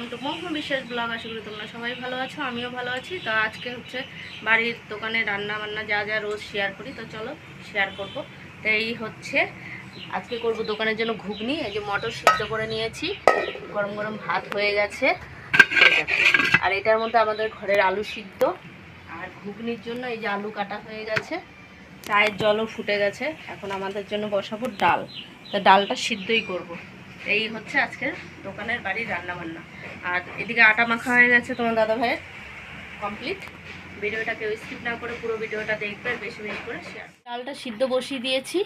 Welcome to মহম বিশেষ blog, আশা করি তোমরা সবাই ভালো আছো, আমিও ভালো আছি। তো আজকে হচ্ছে বাড়ির দোকানে রান্না বান্না যা যা রোজ শেয়ার করি, তো চলো শেয়ার করব। তো এই হচ্ছে আজকে করব দোকানের জন্য ঘুগনি, এই যে মটর সিদ্ধ করে নিয়েছি, গরম গরম ভাত হয়ে গেছে। আর এটার মধ্যে আমাদের ঘরের আলু সিদ্ধ, আর ঘুগনির জন্য এই যে আলু কাটা হয়ে গেছে, চায়ের জলও ফুটে গেছে। এখন আমাদের জন্য বসাবো ডাল। তা ডালটা সিদ্ধই করব। এই হচ্ছে আজকের দোকানের বাড়ির রান্না বান্না আর এদিকে আটা মাখা হয়ে গেছে তোমার দাদা ভাইয়ের কমপ্লিট ভিডিওটা কেউ স্কিপ না করে পুরো ভিডিওটা দেখবে, বেশি বেশি করে শেয়ার ডালটা সিদ্ধ বসিয়ে দিয়েছি।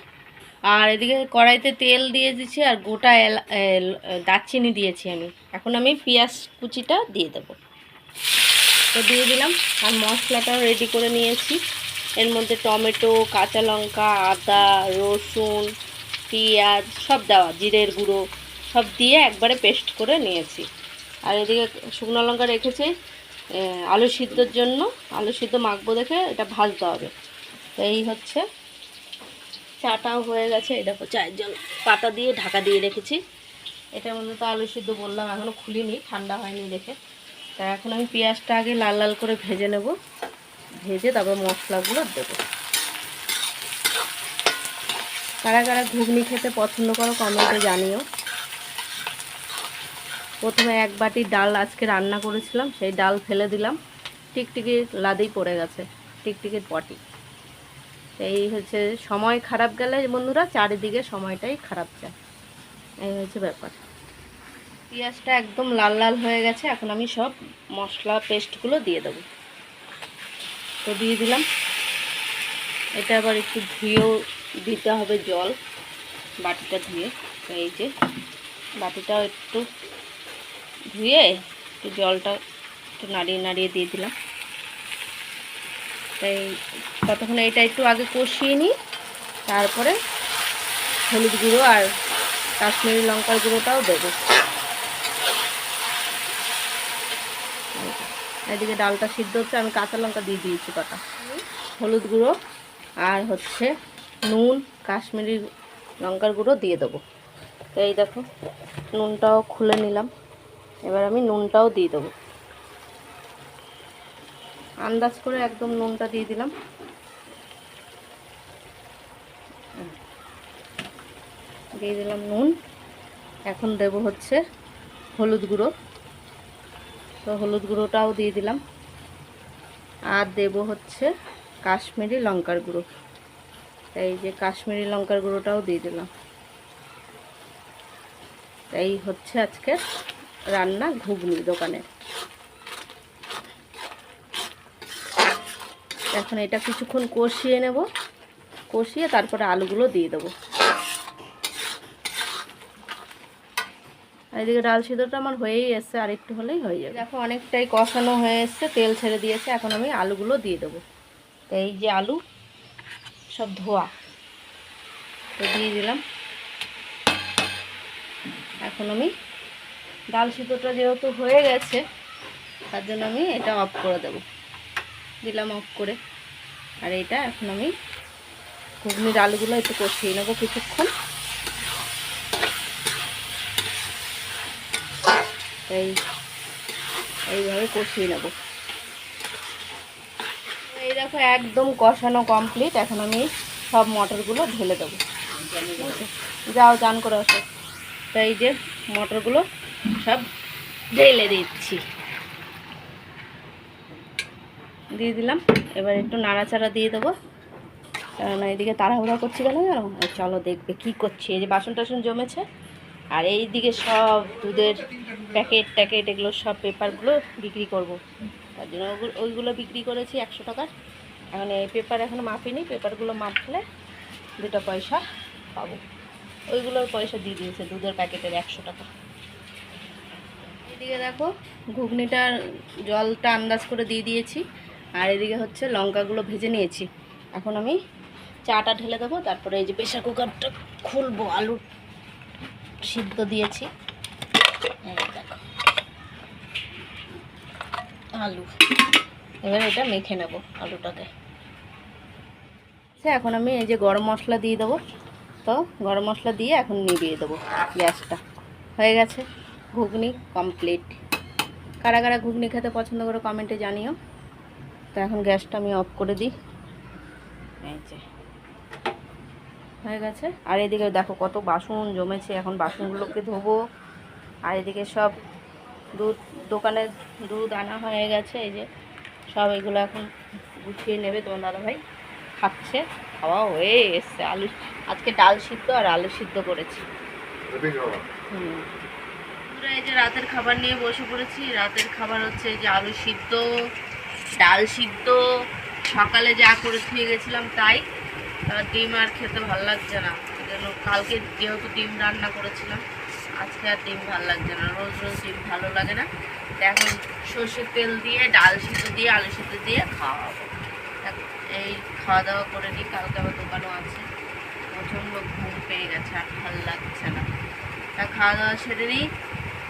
আর এদিকে কড়াইতে তেল দিয়ে দিচ্ছি আর গোটা দারচিনি দিয়েছি আমি। এখন আমি পেঁয়াজ কুচিটা দিয়ে দেবো। তো দিয়ে দিলাম। আর মশলাটাও রেডি করে নিয়েছি। এর মধ্যে টমেটো, কাঁচা লঙ্কা, আদা, রসুন, পেঁয়াজ, সব দেওয়া, জিরের গুঁড়ো। সব দিয়ে একবারে পেস্ট করে নিয়েছি। আর এদিকে শুকনো লঙ্কা রেখেছি আলু সিদ্ধর জন্য। আলু সিদ্ধ মাখবো দেখে এটা ভাজতে হবে। এই হচ্ছে। চাটাও হয়ে গেছে। দেখো চায়ের পাতা দিয়ে ঢাকা দিয়ে রেখেছি। এটার মধ্যে তো আলু সিদ্ধ বললাম এখনও খুলিনি, ঠান্ডা হয়নি দেখে। তা এখন আমি পেঁয়াজটা আগে লাল লাল করে ভেজে নেব। ভেজে তারপর মশলাগুলো দেবো। কারা কারা ঘুগনি খেতে পছন্দ করো কমেন্টে জানিও। প্রথমে এক বাটি ডাল আজকে রান্না করেছিলাম, সেই ডাল ফেলে দিলাম। টিকটিকির লাদেই পড়ে গেছে, টিকটিকির পটি। এই হচ্ছে সময় খারাপ গেলে বন্ধুরা, চারিদিকে সময়টাই খারাপ যায়। এই হচ্ছে ব্যাপার। পেঁয়াজটা একদম লাল লাল হয়ে গেছে, এখন আমি সব মশলা পেস্টগুলো দিয়ে দেবো। তো দিয়ে দিলাম। এটা আবার একটু ধুয়েও দিতে হবে জল, বাটিটা ধুয়ে। এই যে বাটিটাও একটু ধুয়ে একটু জলটা একটু নাড়িয়ে নাড়িয়ে দিয়ে দিলাম। তাই ততক্ষণ এটা একটু আগে কষিয়ে নিই, তারপরে হলুদ গুঁড়ো আর কাশ্মীরি লঙ্কার গুঁড়োটাও দেবো। এদিকে ডালটা সিদ্ধ হচ্ছে, আমি কাঁচা লঙ্কা দিয়ে দিয়েছি কটা। হলুদ গুঁড়ো আর হচ্ছে নুন, কাশ্মীরি লঙ্কার গুঁড়ো দিয়ে দেবো। তো এই দেখো, নুনটাও খুলে নিলাম। এবার আমি নুনটাও দিয়ে দেবো। আন্দাজ করে একদম নুনটা দিয়ে দিলাম। দিয়ে দিলাম নুন। এখন দেব হচ্ছে হলুদ গুঁড়ো। তো হলুদ গুঁড়োটাও দিয়ে দিলাম। আর দেব হচ্ছে কাশ্মীরি লঙ্কার গুঁড়ো। তাই যে কাশ্মীরি লঙ্কার গুঁড়োটাও দিয়ে দিলাম। এই হচ্ছে আজকে রান্না ঘুগনি দোকানে। এখন এটা কিছুক্ষণ কষিয়ে নেব। কষিয়ে তারপরে আলুগুলো দিয়ে দেবো। এদিকে ডাল সিদ্ধটা আমার হয়েই এসছে, আর একটু হলেই হয়ে যাবে। দেখো, অনেকটাই কষানো হয়ে এসছে, তেল ছেড়ে দিয়েছে, এখন আমি আলুগুলো দিয়ে দেবো। এই যে আলু, সব ধোয়া। তো দিয়ে দিলাম। এখন আমি ডাল সিদ্ধটা যেহেতু হয়ে গেছে, তার জন্য আমি এটা অফ করে দেব। দিলাম অফ করে। আর এটা এখন আমি ঘুগনির আলুগুলো একটু কষিয়ে নেব কিছুক্ষণ। এই, এইভাবে কষিয়ে নেব। এই দেখো, একদম কষানো কমপ্লিট এখন আমি সব মটরগুলো ঢেলে দেবো। যাও, চান করে আসো। তো এই যে মটরগুলো সব ঢেলে দিচ্ছি। দিয়ে দিলাম। এবার একটু নাড়াচাড়া দিয়ে দেবো। কারণ এইদিকে তাড়াহুড়া করছি কেন জানো? চলো দেখবে কী করছি। এই যে বাসন টাসন জমেছে। আর এই দিকে সব দুধের প্যাকেট ট্যাকেট এগুলো সব পেপারগুলো বিক্রি করব। তার জন্য ওইগুলো বিক্রি করেছি একশো টাকার। এখন এই পেপার এখন মাপিনি। পেপারগুলো মাপলে দুটো পয়সা পাবো। ওইগুলোর পয়সা দিয়ে দিয়েছে দুধের প্যাকেটের একশো টাকা। এদিকে দেখো, ঘুগনিটার জলটা আন্দাজ করে দিয়ে দিয়েছি। আর এদিকে হচ্ছে লঙ্কাগুলো ভেজে নিয়েছি। এখন আমি চাটা ঢেলে দেবো, তারপরে এই যে প্রেশার কুকারটা খুলবো, আলু সিদ্ধ দিয়েছি। দেখো। আলু। এবার এটা মেখে নেব আলুটাকে। আচ্ছা এখন আমি এই যে গরম মশলা দিয়ে দেবো। তো গরম মশলা দিয়ে এখন নিভিয়ে দেবো গ্যাসটা। হয়ে গেছে? ঘুগনি কমপ্লিট কারা কারা ঘুগনি খেতে পছন্দ করে কমেন্টে জানিও। তো এখন গ্যাসটা আমি অফ করে দিই। এই যে। হয়ে গেছে? আর এদিকে দেখো কত বাসন জমেছে এখন বাসনগুলোকে ধোবো। আর এদিকে সব দুধ দোকানে দুধ আনা হয়ে গেছে এই যে সব এগুলো এখন গুছিয়ে নেবে। তোমার দাদাভাই খাচ্ছে খাওয়া হয়ে এসছে। আলু আজকে ডাল সিদ্ধ আর আলু সিদ্ধ করেছি। হুম। আমরা এই যে রাতের খাবার নিয়ে বসে পড়েছি। রাতের খাবার হচ্ছে এই যে আলু সিদ্ধ, ডাল সিদ্ধ। সকালে যা করে থুয়ে গেছিলাম তাই। ডিম আর খেতে ভালো লাগছে না। জন্য কালকে যেহেতু ডিম রান্না করেছিলাম, আজকে আর ডিম ভালো লাগছে না। রোজ রোজ ডিম ভালো লাগে না। এখন সর্ষের তেল দিয়ে, ডাল সিদ্ধ দিয়ে, আলু সিদ্ধ দিয়ে খাওয়াবো। তা- এই খাওয়া দাওয়া করে নিই। কালকে আবার দোকানও আছে। প্রচণ্ড ঘুম পেয়ে গেছে আর ভালো লাগছে না। তা খাওয়া দাওয়া সেরে নিই।